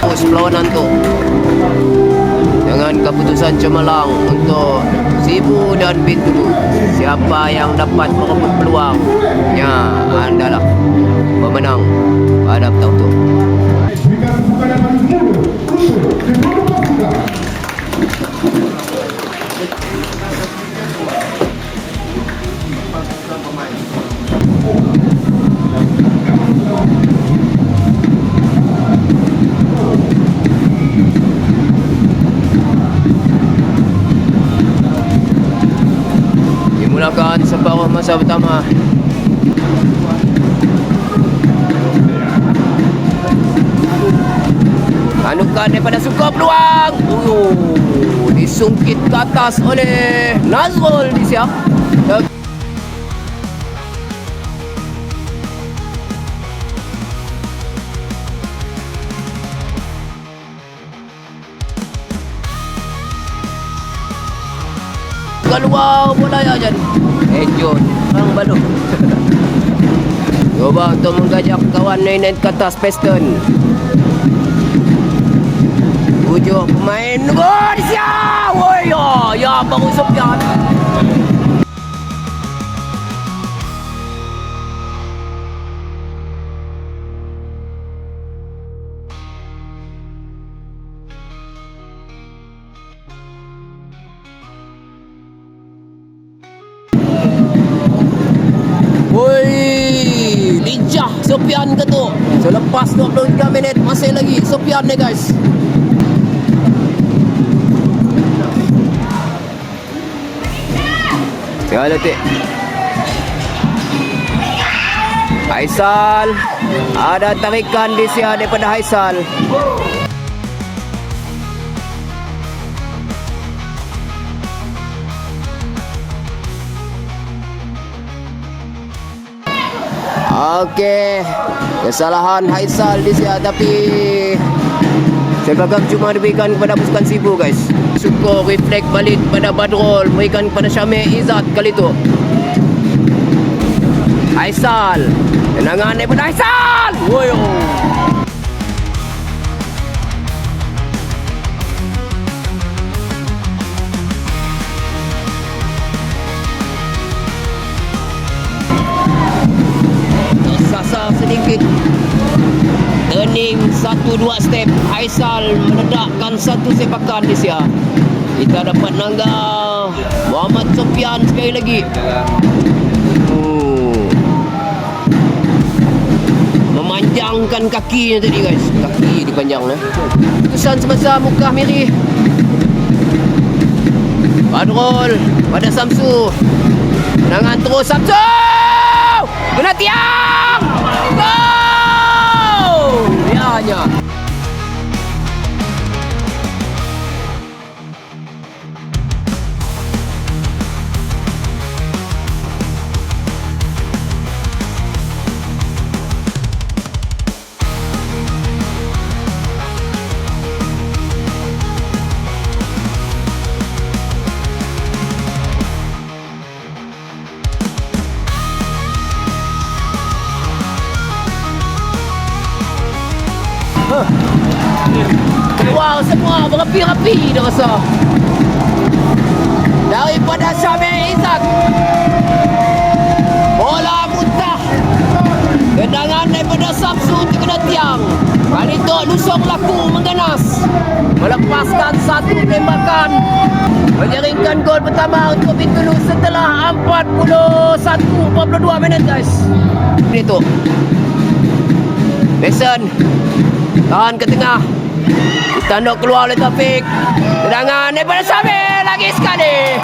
Terus perlawanan tu Dengan keputusan cemerlang Untuk Sibu dan Bintulu Siapa yang dapat merebut peluang? Ya adalah Pemenang pada petang tu. Berikan tepukan masa pertama. Anukan daripada suka peluang. Uh, Disungkit ke atas oleh Nazrul di siap. Keluar bola ya jadi. Ejon Orang balu Cuba untuk menggajak kawan Nenek ke atas Peston Ujuk pemain. Oh di siap Woi ya Ya baru Sofian lincah Sofian ke tu. Selepas 23 minit masih lagi Sofian ni guys. Ya detik. Haisal ada tarikan di sini daripada Haisal. Okey. Kesalahan Haisal di sini tapi Sebagai cuma diberikan kepada pasukan Sibu guys. Syukur reflect balik pada Badrul berikan kepada Syamil Izzat kali tu. Haisal. Tenangan daripada Haisal. Woyo. Satu dua step Haisal meledakkan satu sepakan di sini Kita dapat nangga Muhammad Sofian sekali lagi. Oh. Memanjangkan kakinya tadi guys. Kaki dipanjang lah Keputusan semasa muka miri Badrul pada Samsu. Tenangan terus Samsu. Kena tiang Ya Keluar semua berapi-rapi dia rasa. Daripada Syamil Izzat. Bola muntah. Tendangan daripada Samsu terkena tiang. Kali tu Lusong Laku mengganas. Melepaskan satu tembakan. Menyeringkan gol pertama untuk Bintulu setelah 41-42 minit guys. Ini tu Mason. Tahan ke tengah. Tanduk keluar oleh Taufik. Tendangan daripada Syamil Lagi sekali.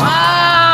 Ah.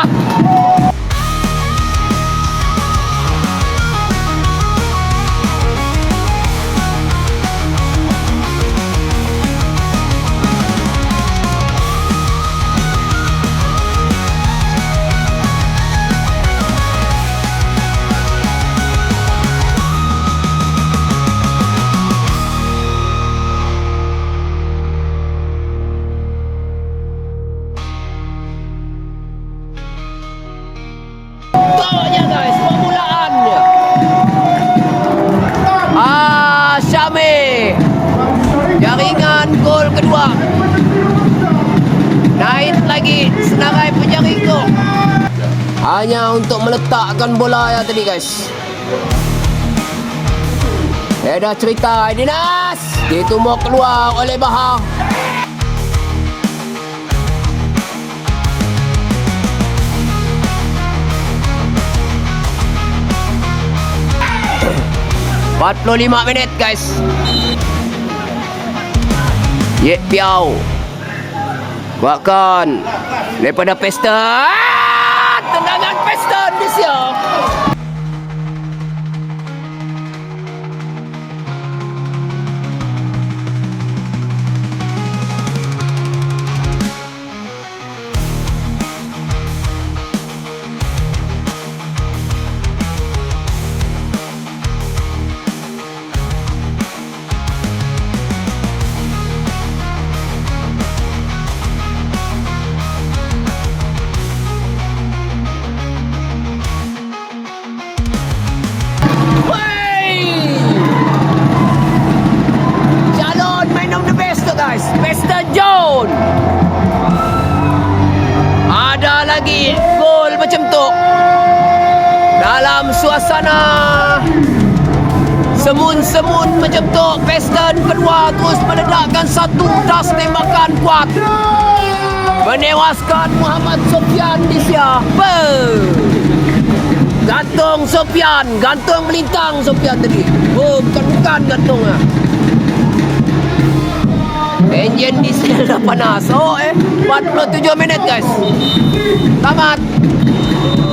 Kedua. Naik lagi senarai penjaring tu. Hanya untuk meletakkan bola yang tadi guys. Eh dah cerita Dinas. Mau keluar oleh Bahar. Empat puluh lima minit guys. Ye Piau. Buatkan daripada pesta. Semun-semun tu, Preston kedua terus meledakkan satu das tembakan kuat. Menewaskan Muhammad Sofian di siapa? Gantung Sofian, gantung melintang Sofian tadi. Oh, bukan-bukan gantung ah. Enjin diesel dah panas. Oh eh, 47 minit guys. Tamat.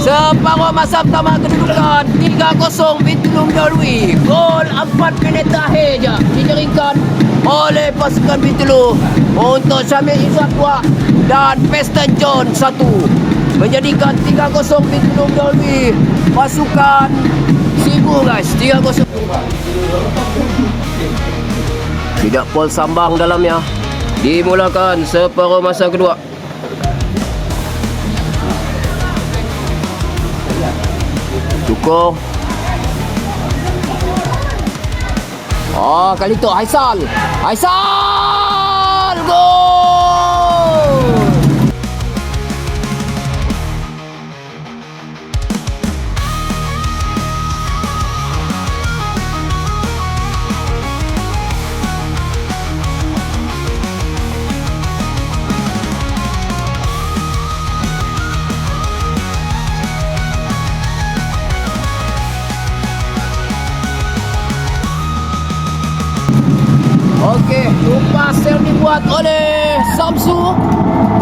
Separuh masa pertama kedudukan 3-0 Bintulung Darwi. Gol 4 minit terakhir je dijaringkan oleh pasukan Bintulu untuk Syamil Izzat 2 dan Preston John 1 menjadikan 3-0 Bintulung Darwi pasukan Sibu guys. 3-0 tidak pol sambang dalamnya dimulakan separuh masa kedua Cukup. Oh, kali tu Haisal. Haisal! Gol! Tupas yang dibuat oleh Samsu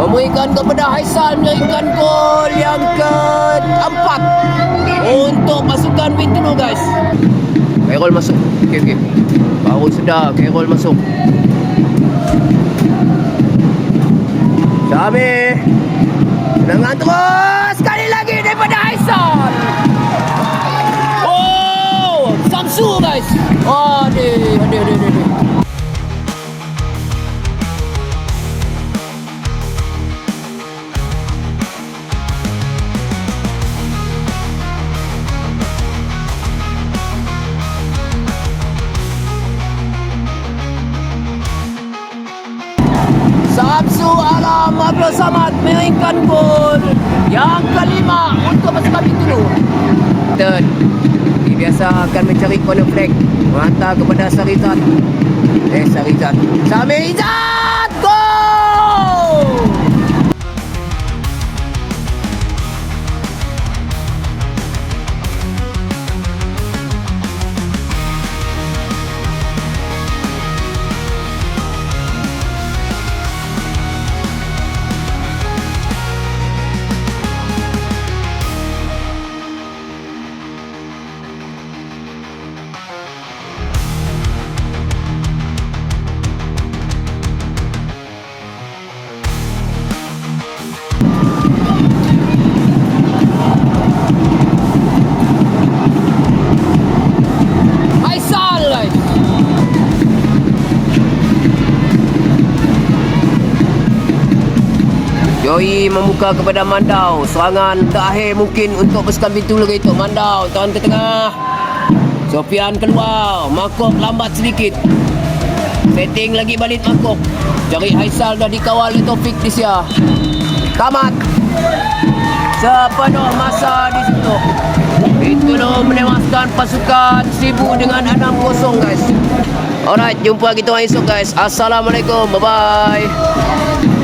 memberikan kepada Haisal menjaringkan gol yang keempat untuk pasukan Bintulu guys. Carol masuk. Okey okey. Baru sedar Carol masuk. Syami. Tendangan terus sekali lagi daripada Haisal. Oh, Samsu guys. Aduh, aduh, aduh, aduh. Menginginkan gol yang kelima untuk pasukan Bintulu. Dia biasa akan mencari corner flag menghantar kepada Sarizat. Eh Sarizat. Samir Izzat! Gol! Joey membuka kepada Mandau. Serangan terakhir mungkin untuk bersihkan pintu lagi untuk Mandau. Tahan ke tengah. Sofian keluar. Makok lambat sedikit. Setting lagi balik Makok. Cari Aisal dah dikawal oleh Taufik Disya. Tamat. Sepenuh masa di situ. Itu dah menewaskan pasukan 1000 dengan 6-0 guys. Alright, jumpa kita esok guys. Assalamualaikum. Bye-bye.